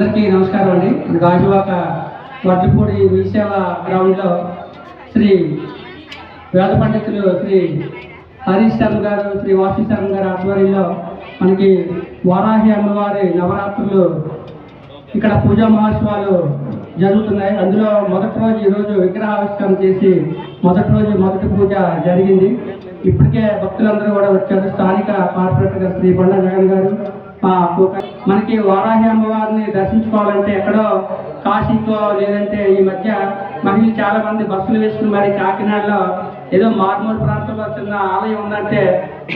అందరికీ నమస్కారం అండి. గాజువాక వడ్లపూడి మీసేవ గ్రౌండ్లో శ్రీ వేద పండితులు శ్రీ హరీష్ శర్మ గారు శ్రీ వాసు శర్మ గారి ఆధ్వర్యంలో మనకి వారాహి అమ్మవారి నవరాత్రులు ఇక్కడ పూజా మహోత్సవాలు జరుగుతున్నాయి. అందులో మొదటి రోజు ఈరోజు విగ్రహావిష్కరణ చేసి మొదటి రోజు మొదటి పూజ జరిగింది. ఇప్పటికే భక్తులందరూ కూడా వచ్చారు. స్థానిక కార్పొరేటర్ గారు శ్రీ బండ జగన్ గారు మనకి వారాహి అమ్మవారిని దర్శించుకోవాలంటే ఎక్కడో కాశీతో లేదంటే ఈ మధ్య మహిళలు చాలా మంది బస్సులు వేసుకుని మరి కాకినాడలో ఏదో మార్మూల ప్రాంతంలో చిన్న ఆలయం ఉందంటే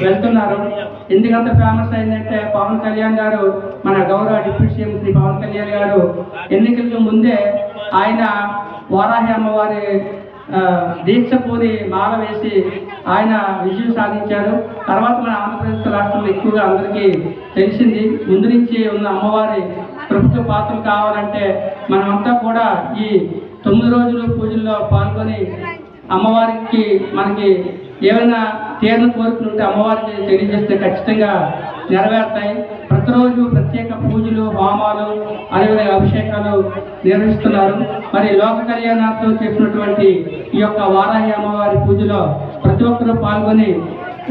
వెళ్తున్నారు. ఎందుకంత ఫేమస్ అయిందంటే పవన్ కళ్యాణ్ గారు మన గౌరవ డిప్యూటీ సీఎం శ్రీ పవన్ కళ్యాణ్ గారు ఎన్నికలకు ముందే ఆయన వారాహి అమ్మవారి దీక్ష పూరి మాల వేసి ఆయన విజయం సాధించారు. తర్వాత మన ఆంధ్రప్రదేశ్ రాష్ట్రంలో ఎక్కువగా అందరికీ తెలిసింది ముందు నుంచి ఉన్న అమ్మవారి ప్రభుత్వ పాత్రలు కావాలంటే మనమంతా కూడా ఈ తొమ్మిది రోజులు పూజల్లో పాల్గొని అమ్మవారికి మనకి ఏమైనా తీరని కోరికలు ఉంటే అమ్మవారికి తెలియజేస్తే ఖచ్చితంగా నెరవేరుతాయి. ప్రతిరోజు ప్రత్యేక పూజలు హోమాలు అదేవిధంగా అభిషేకాలు నిర్వహిస్తున్నారు. మరి లోక కళ్యాణార్థం చేసినటువంటి ఈ యొక్క వారాహి అమ్మవారి పూజలో ప్రతి ఒక్కరూ పాల్గొని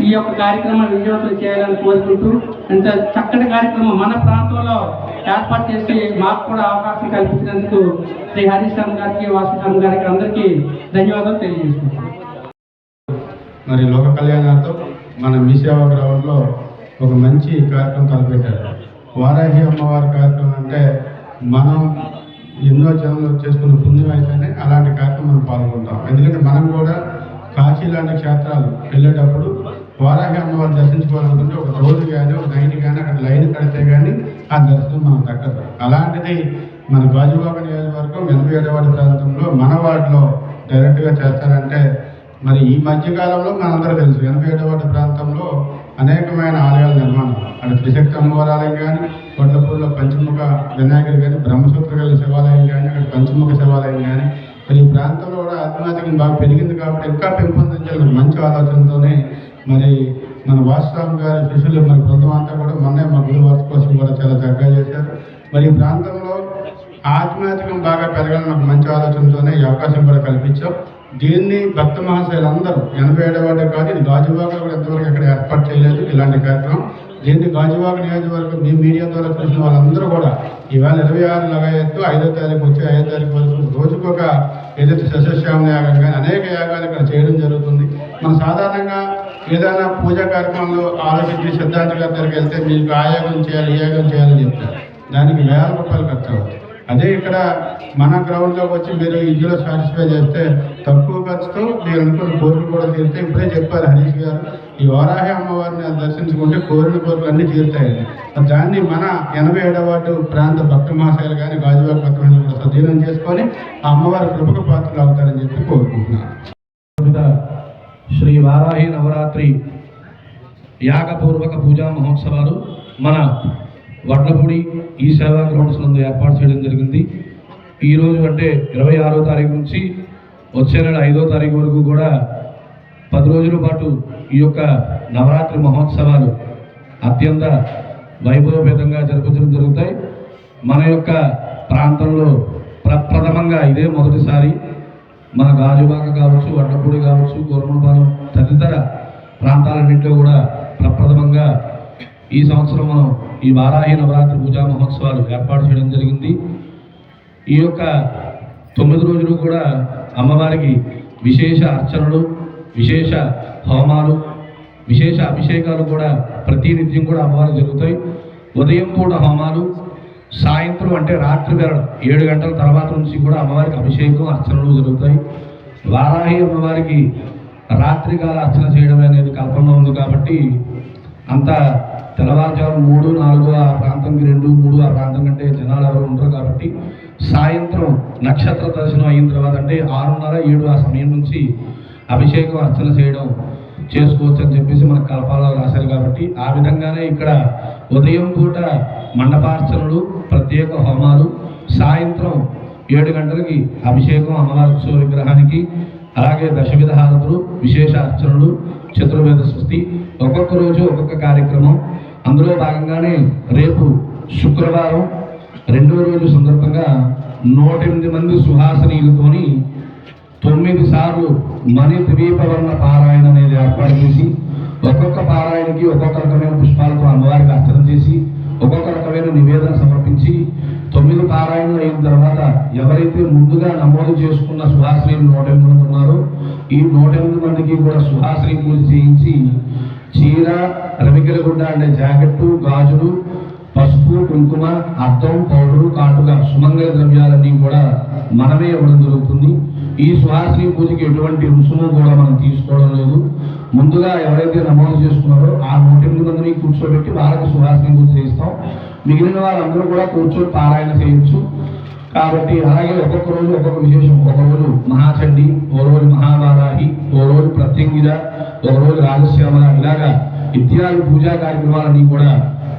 ఈ యొక్క కార్యక్రమాన్ని విజయవంతం చేయాలని కోరుకుంటూ ఇంత చక్కటి కార్యక్రమం మన ప్రాంతంలో ఏర్పాటు చేసి మాకు కూడా అవకాశం కల్పించినందుకు శ్రీ హరీష్ రామ్ గారికి వాసురామ్ గారికి అందరికీ ధన్యవాదాలు తెలియజేస్తున్నాం. మరి లోక కళ్యాణార్థం మన మీ సేవా గ్రౌండ్లో ఒక మంచి కార్యక్రమం తలపెట్టారు. వారాహి అమ్మవారి కార్యక్రమం అంటే మనం ఎన్నో జనంలో చేసుకున్న పుణ్యం అయితేనే అలాంటి కార్యక్రమం మనం పాల్గొంటాం. ఎందుకంటే మనం కూడా కాశీ లాంటి క్షేత్రాలు వెళ్ళేటప్పుడు వారాహి అమ్మవారిని దర్శించుకోవాలనుకుంటే ఒక రోజు కానీ ఒక నైన్ కానీ అక్కడ లైన్ కడితే కానీ ఆ దర్శనం మనం దక్కదు అలాంటిది మన గాజువాక నియోజకవర్గం ఎనభై ఏడవాడి ప్రాంతంలో మన వార్డులో డైరెక్ట్గా చేస్తారంటే మరి ఈ మధ్యకాలంలో మనందరూ తెలుసు. ఎనభై ఏడవాడి ప్రాంతంలో అనేకమైన ఆలయాల నిర్మాణం. అక్కడ త్రిశక్తి అమ్మవారాలయం కానీ కొండపూర్లో పంచముఖ వినాయకుడు కానీ బ్రహ్మసూత్ర గల శివాలయం కానీ అక్కడ పంచముఖ శివాలయం కానీ మరి ఈ ప్రాంతంలో కూడా ఆత్మహత్యం బాగా పెరిగింది కాబట్టి ఇంకా పెంపొందించాలని మంచి ఆలోచనతోనే మరి మన వాసురామ్ గారి శిష్యులు మరి బృందం అంతా కూడా మొన్నే మా గురు వారి కోసం కూడా చాలా చక్కగా చేశారు. మరి ఈ ప్రాంతంలో ఆత్మహత్యకం బాగా పెరగాలని ఒక మంచి ఆలోచనతోనే ఈ అవకాశం కూడా కల్పించాం. దీన్ని భక్త మహాశయులందరూ ఎనభై ఏడవ కాదు ఇది గాజువాక కూడా ఇంతవరకు ఎక్కడ ఏర్పాటు చేయలేదు. ఇలాంటి కార్యక్రమం దీన్ని గాజువాక నియోజకవర్గం మీ మీడియా ద్వారా చూసిన వాళ్ళందరూ కూడా ఈవేళ ఇరవై ఆరు లగాయత్తు ఐదో తారీఖు వచ్చి ఐదో తారీఖు వరకు రోజుకొక ఏదైతే సస్యశ్యామల యాగం కానీ అనేక యాగాలు ఇక్కడ చేయడం జరుగుతుంది. మనం సాధారణంగా ఏదైనా పూజా కార్యక్రమంలో ఆలోచించి సిద్ధార్థ గారి దగ్గరికి వెళ్తే మీకు ఆ యాగం చేయాలి ఈ యాగం చేయాలని చెప్తారు. దానికి వేల రూపాయలు ఖర్చు అవుతుంది అదే ఇక్కడ మన గ్రౌండ్లోకి వచ్చి మీరు ఇందులో సాటిస్ఫై చేస్తే తక్కువ ఖర్చుతో మీరు అనుకున్న కోరికలు కూడా తీరుతాయి ఇప్పుడే చెప్పారు హరీష్ గారు. ఈ వారాహి అమ్మవారిని దర్శించుకుంటే కోరిన కోరికలు అన్నీ తీరుతాయండి. దాన్ని మన ఎనభై ఏడవ ప్రాంత భక్త మహాశయులు కానీ గాజువారి భక్త కూడా సదీనం చేసుకొని ఆ అమ్మవారి కృపకు పాత్రలు అవుతారని చెప్పి కోరుకుంటున్నాను. శ్రీ వారాహి నవరాత్రి యాగపూర్వక పూజా మహోత్సవాలు మన వడ్లపూడి ఈ సేవా గ్రౌండ్స్ నందు ఏర్పాటు చేయడం జరిగింది. ఈరోజు అంటే ఇరవై ఆరో తారీఖు నుంచి వచ్చే నెల ఐదో తారీఖు వరకు కూడా పది రోజుల పాటు ఈ యొక్క నవరాత్రి మహోత్సవాలు అత్యంత వైభవపేతంగా జరుపుతూ జరుగుతాయి. మన యొక్క ప్రాంతంలో ప్రప్రథమంగా ఇదే మొదటిసారి మన గాజుబాక కావచ్చు వడ్డపూడి కావచ్చు గోరమపాలెం తదితర ప్రాంతాలన్నింటిలో కూడా ప్రప్రథమంగా ఈ సంవత్సరం మనం ఈ వారాహి నవరాత్రి పూజా మహోత్సవాలు ఏర్పాటు చేయడం జరిగింది. ఈ యొక్క తొమ్మిది రోజులు కూడా అమ్మవారికి విశేష అర్చనలు విశేష హోమాలు విశేష అభిషేకాలు కూడా ప్రతినిత్యం కూడా అమ్మవారికి జరుగుతాయి. ఉదయం పూట హోమాలు సాయంత్రం అంటే రాత్రి వేళ ఏడు గంటల తర్వాత నుంచి కూడా అమ్మవారికి అభిషేకం అర్చనలు జరుగుతాయి. వారాహి అమ్మవారికి రాత్రికాల అర్చన చేయడం అనేది కల్పంలో ఉంది కాబట్టి అంత తెల్లవారుజాము మూడు నాలుగు ఆ ప్రాంతంకి రెండు మూడు ఆ ప్రాంతం కంటే జనాలు ఎవరు ఉండరు కాబట్టి సాయంత్రం నక్షత్ర దర్శనం అయిన తర్వాత అంటే ఆరున్నర ఏడు ఆ సమయం నుంచి అభిషేకం అర్చన చేయడం చేసుకోవచ్చు అని చెప్పేసి మన కల్పాలో రాశారు కాబట్టి ఆ విధంగానే ఇక్కడ ఉదయం పూట మండపార్చనలు ప్రత్యేక హోమాలు సాయంత్రం ఏడు గంటలకి అభిషేకం అమ్మవారి విగ్రహానికి అలాగే దశవిధ హారతులు విశేష అర్చనలు చతుర్వేద సృష్టి ఒక్కొక్క రోజు ఒక్కొక్క కార్యక్రమం. అందులో భాగంగానే రేపు శుక్రవారం రెండో రోజు సందర్భంగా నూట ఎనిమిది మంది సుహాసనీయులతోని తొమ్మిది సార్లు మణి ద్వీపవర్ణ పారాయణ అనేది ఏర్పాటు చేసి ఒక్కొక్క పారాయణకి ఒక్కొక్క రకమైన పుష్పాలతో అమ్మవారికి అర్చన చేసి ఒక్కొక్క రకమైన నివేదన సమర్పించి తొమ్మిది పారాయణలు అయిన తర్వాత ఎవరైతే ముందుగా నమోదు చేసుకున్న సుహాశ్రీలు నూట ఎనిమిది మంది ఉన్నారో ఈ నూట ఎనిమిది మందికి కూడా సుహాశ్రీ పూజ చేయించి చీర రవికెల గుడ్డ అంటే జాకెట్టు గాజులు పసుపు కుంకుమ అద్దం పౌడరు కాటుక సుమంగళ ద్రవ్యాలన్నీ కూడా మనమే ఇవ్వడం జరుగుతుంది. ఈ సుహాసిని పూజకి ఎటువంటి రుసుము కూడా మనం తీసుకోవడం లేదు. ముందుగా ఎవరైతే నమోదు చేసుకున్నారో ఆ నూట ఎనిమిది మందిని కూర్చోబెట్టి వాళ్ళకి సుహాసిని పూజ చేస్తాం మిగిలిన వాళ్ళందరూ కూడా కూర్చొని పారాయణ చేయొచ్చు కాబట్టి అలాగే ఒక్కొక్క రోజు ఒక్కొక్క విశేషం. ఒక రోజు మహాచండి ఓ రోజు మహావారాహి ఓ రోజు ప్రత్యంగిర ఒక రోజు రాజశ్యామల. ఇలాగా ఇత్యాది పూజా కార్యక్రమాలన్నీ కూడా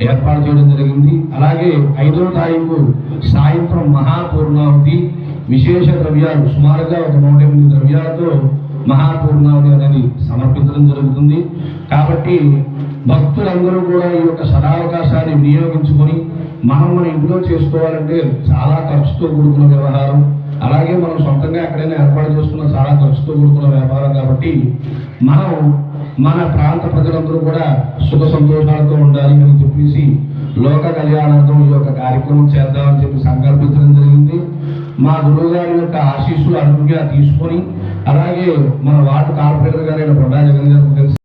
ఏర్పాటు చేయడం జరిగింది. అలాగే ఐదో తారీఖు సాయంత్రం మహాపూర్ణావతి విశేష ద్రవ్యాలు సుమారుగా ఒక నూట ఎనిమిది ద్రవ్యాలతో మహాపూర్ణావతి అనేది సమర్పించడం జరుగుతుంది. కాబట్టి భక్తులందరూ కూడా ఈ యొక్క సదావకాశాన్ని వినియోగించుకొని మనం మన ఇంట్లో చేసుకోవాలంటే చాలా ఖర్చుతో కూడుకున్న వ్యవహారం. అలాగే మనం సొంతంగా ఎక్కడైనా ఏర్పాటు చేసుకున్న చాలా ఖర్చుతో కూడుకున్న వ్యాపారం కాబట్టి మనం మన ప్రాంత ప్రజలందరూ కూడా సుఖ సంతోషాలతో ఉండాలి అని చెప్పేసి లోక కళ్యాణార్థం ఈ యొక్క కార్యక్రమం చేద్దామని చెప్పి సంకల్పించడం జరిగింది. మా గురువు గారి యొక్క ఆశీస్సులు అనుజ్ఞ తీసుకొని అలాగే మన వార్డు కార్పొరేటర్ గారైన కొండా జగన్ గారు